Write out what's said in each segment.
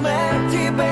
печалі,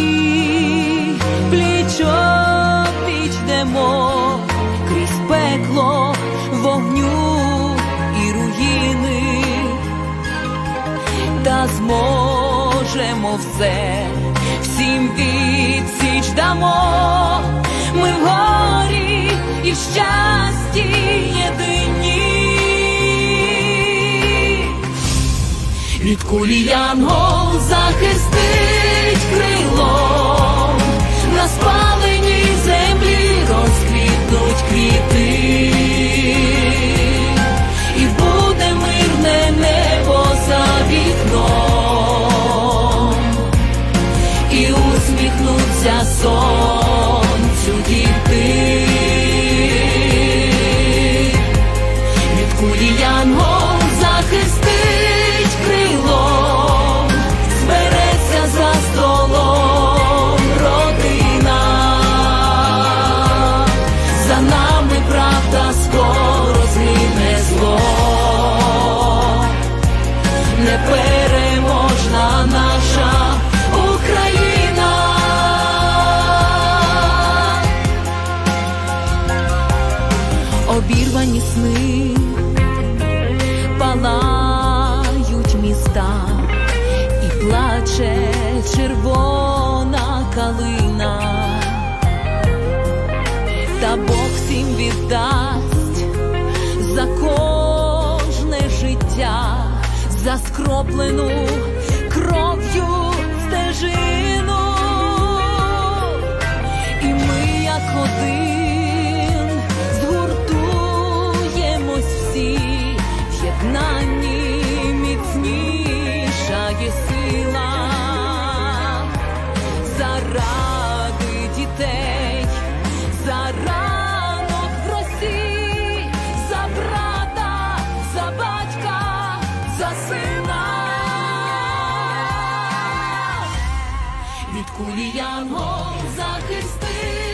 плічо пліч йдемо крізь пекло, вогню і руїни, та зможемо все, всім відсіч дамо, ми в горі і в щасті єдині. Від кулі янгол захистить плаче червона калина, та Бог всім віддасть за кожне життя, за скроплену кров'ю стежину, і ми як один. дітей, за ранок в Росії, за брата, за батька, за сина, від кулі янгол захисти.